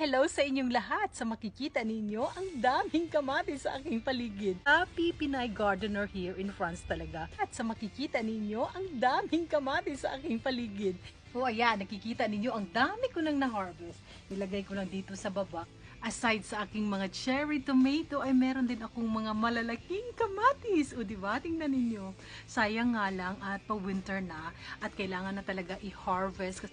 Hello sa inyong lahat. Sa makikita ninyo, ang daming kamatis sa aking paligid. Happy Pinay Gardener here in France talaga. At sa makikita ninyo, ang daming kamatis sa aking paligid. O ayan, nakikita ninyo, ang dami ko nang na-harvest. Nilagay ko lang dito sa baba. Aside sa aking mga cherry tomato, ay meron din akong mga malalaking kamatis. O diba? Tingnan ninyo. Sayang nga lang at pa-winter na at kailangan na talaga i-harvest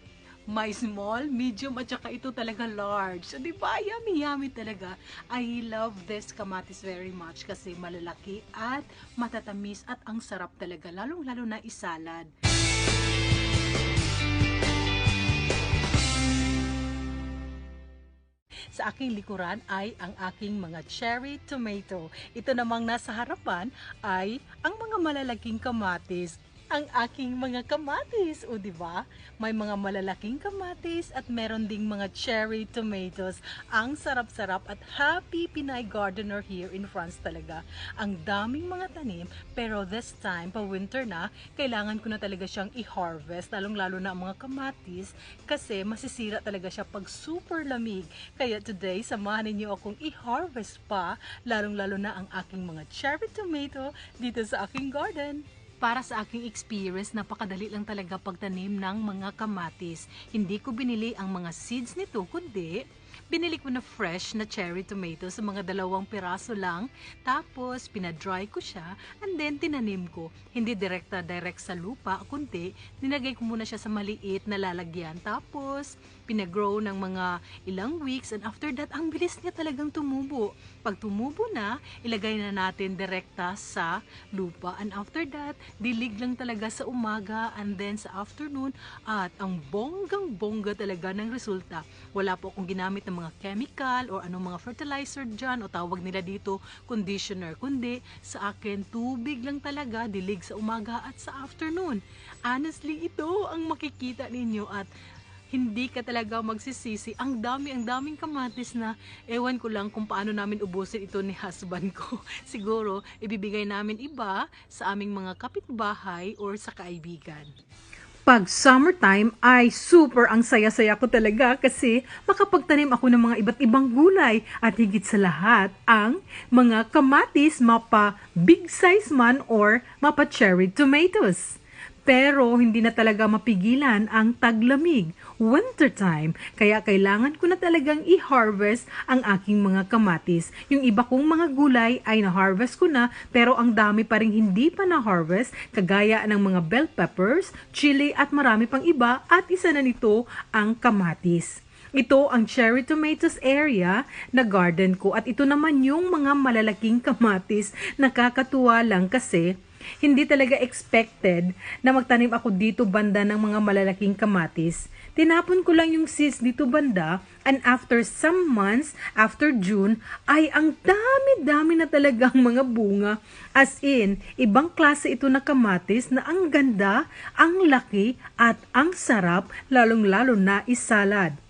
may small, medium, at saka ito talaga large. So, di ba? Yummy, yummy talaga. I love this kamatis very much kasi malalaki at matatamis at ang sarap talaga. Lalong-lalo na isalad. Sa aking likuran ay ang aking mga cherry tomato. Ito namang nasa harapan ay ang mga malalaking kamatis ang aking mga kamatis. O, di ba? May mga malalaking kamatis at meron ding mga cherry tomatoes. Ang sarap-sarap at happy Pinay gardener here in France talaga. Ang daming mga tanim, pero this time, pa winter na, kailangan ko na talaga siyang i-harvest, lalong-lalo na ang mga kamatis, kasi masisira talaga siya pag super lamig. Kaya today, samahan ninyo akong i-harvest pa, lalong-lalo na ang aking mga cherry tomato dito sa aking garden. Para sa aking experience, napakadali lang talaga pagtanim ng mga kamatis. Hindi ko binili ang mga seeds nito, kundi binili ko na fresh na cherry tomato sa mga dalawang piraso lang. Tapos, pinadry ko siya and then tinanim ko. Hindi direkta direct sa lupa, kundi ninagay ko muna siya sa maliit na lalagyan. Tapos, pinagrow ng mga ilang weeks and after that, ang bilis niya talagang tumubo. Pag tumubo na, ilagay na natin direkta sa lupa. And after that, dilig lang talaga sa umaga and then sa afternoon at ang bonggang-bongga talaga ng resulta. Wala po akong ginamit ng mga chemical or anong mga fertilizer dyan o tawag nila dito conditioner. Kundi sa akin, tubig lang talaga, dilig sa umaga at sa afternoon. Honestly, ito ang makikita ninyo at hindi ka talaga magsisisi. Ang dami, ang daming kamatis na ewan ko lang kung paano namin ubusin ito ni husband ko. Siguro, ibibigay namin iba sa aming mga kapitbahay or sa kaibigan. Pag summertime ay super ang saya-saya ko talaga kasi makapagtanim ako ng mga iba't ibang gulay at higit sa lahat ang mga kamatis mapa big size man or mapa cherry tomatoes. Pero hindi na talaga mapigilan ang taglamig, winter time, kaya kailangan ko na talagang i-harvest ang aking mga kamatis. Yung iba kong mga gulay ay na-harvest ko na, pero ang dami pa rin hindi pa na-harvest, kagaya ng mga bell peppers, chili at marami pang iba at isa na nito ang kamatis. Ito ang cherry tomatoes area na garden ko at ito naman yung mga malalaking kamatis. Nakakatuwa lang kasi hindi talaga expected na magtanim ako dito banda ng mga malalaking kamatis. Tinapon ko lang yung seeds dito banda and after some months, after June, ay ang dami-dami na talagang mga bunga. As in, ibang klase ito na kamatis na ang ganda, ang laki at ang sarap lalong-lalo na isalad.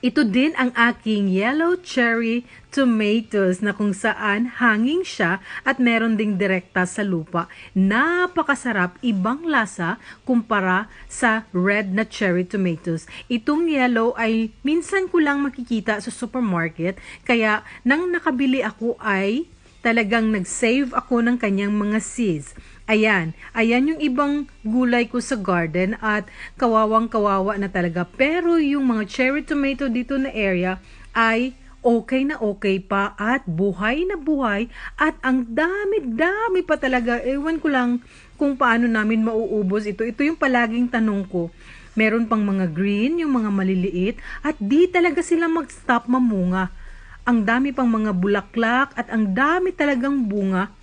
Ito din ang aking yellow cherry tomatoes na kung saan hanging siya at meron ding direkta sa lupa. Napakasarap, ibang lasa kumpara sa red na cherry tomatoes. Itong yellow ay minsan ko lang makikita sa supermarket kaya nang nakabili ako ay talagang nag-save ako ng kanyang mga seeds. Ayan, ayan yung ibang gulay ko sa garden at kawawang kawawa na talaga. Pero yung mga cherry tomato dito na area ay okay na okay pa at buhay na buhay at ang dami-dami pa talaga. Ewan ko lang kung paano namin mauubos ito. Ito yung palaging tanong ko. Meron pang mga green, yung mga maliliit at di talaga sila mag-stop mamunga. Ang dami pang mga bulaklak at ang dami talagang bunga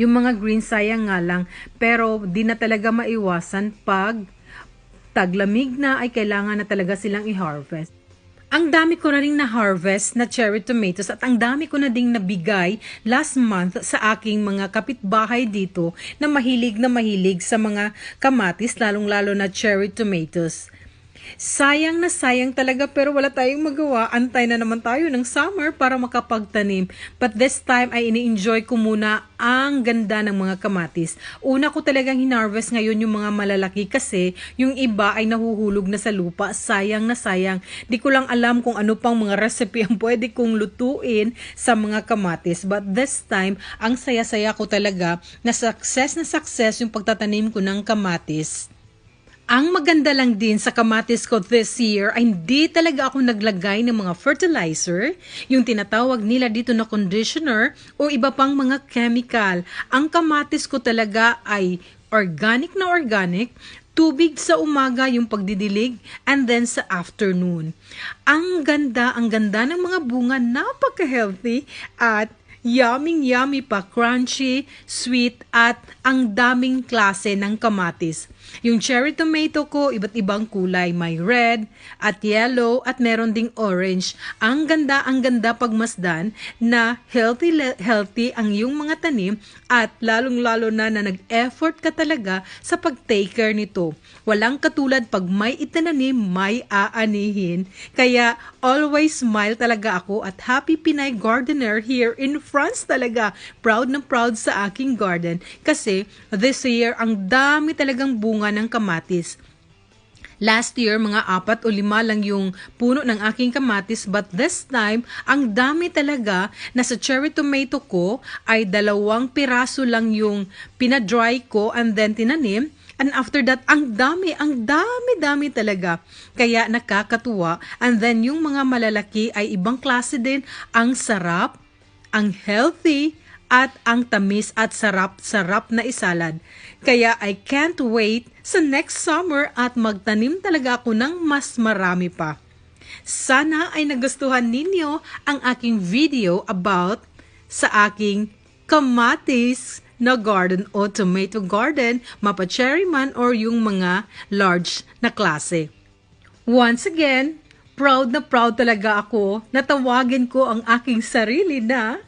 yung mga green sayang nga lang, pero di na talaga maiwasan pag taglamig na ay kailangan na talaga silang i-harvest. Ang dami ko na rin na-harvest na cherry tomatoes at ang dami ko na ding nabigay last month sa aking mga kapitbahay dito na mahilig na mahilig sa mga kamatis, lalong-lalo na cherry tomatoes. Sayang na sayang talaga pero wala tayong magawa. Antay na naman tayo ng summer para makapagtanim. But this time ay ini-enjoy ko muna ang ganda ng mga kamatis. Una ko talagang hinarvest ngayon yung mga malalaki kasi yung iba ay nahuhulog na sa lupa. Sayang na sayang. Di ko lang alam kung ano pang mga recipe ang pwede kong lutuin sa mga kamatis. But this time, ang saya-saya ko talaga na success na success yung pagtatanim ko ng kamatis. Ang maganda lang din sa kamatis ko this year ay hindi talaga ako naglagay ng mga fertilizer, yung tinatawag nila dito na conditioner o iba pang mga chemical. Ang kamatis ko talaga ay organic na organic, tubig sa umaga yung pagdidilig and then sa afternoon. Ang ganda, ang ganda ng mga bunga, napaka-healthy at Yummy yummy pa, crunchy, sweet at ang daming klase ng kamatis. Yung cherry tomato ko, iba't ibang kulay. May red at yellow at meron ding orange. Ang ganda, ang ganda pagmasdan na healthy, healthy ang yung mga tanim at lalong-lalo na na nag-effort ka talaga sa pag-take care nito. Walang katulad pag may itinanim, may aanihin. Kaya always smile talaga ako at happy Pinay gardener here in France talaga. Proud na proud sa aking garden kasi this year ang dami talagang bunga ng kamatis. Last year, mga apat o lima lang yung puno ng aking kamatis but this time, ang dami talaga na sa cherry tomato ko ay dalawang piraso lang yung pinadry ko and then tinanim. And after that, ang dami, ang dami-dami talaga. Kaya nakakatuwa. And then yung mga malalaki ay ibang klase din. Ang sarap, ang healthy, at ang tamis at sarap-sarap na isalad. Kaya I can't wait sa next summer at magtanim talaga ako ng mas marami pa. Sana ay nagustuhan ninyo ang aking video about sa aking kamatis na garden o tomato garden, mapa cherry man or yung mga large na klase. Once again, proud na proud talaga ako na tawagin ko ang aking sarili na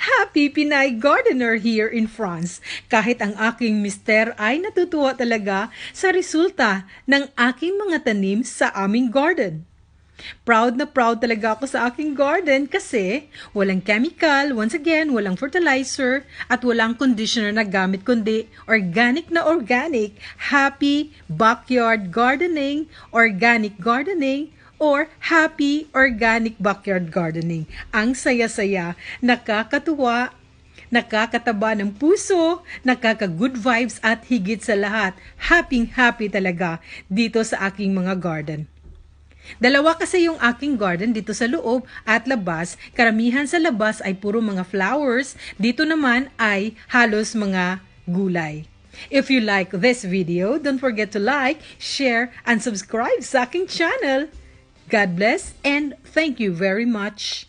Happy Pinay Gardener here in France. Kahit ang aking mister ay natutuwa talaga sa resulta ng aking mga tanim sa aming garden. Proud na proud talaga ako sa aking garden kasi walang chemical, once again, walang fertilizer, at walang conditioner na gamit kundi organic na organic, happy backyard gardening, organic gardening, or happy organic backyard gardening. Ang saya-saya, nakakatuwa, nakakataba ng puso, nakaka-good vibes at higit sa lahat, happy-happy talaga dito sa aking mga garden. Dalawa kasi yung aking garden dito sa loob at labas. Karamihan sa labas ay puro mga flowers. Dito naman ay halos mga gulay. If you like this video, don't forget to like, share, and subscribe sa aking channel. God bless and thank you very much.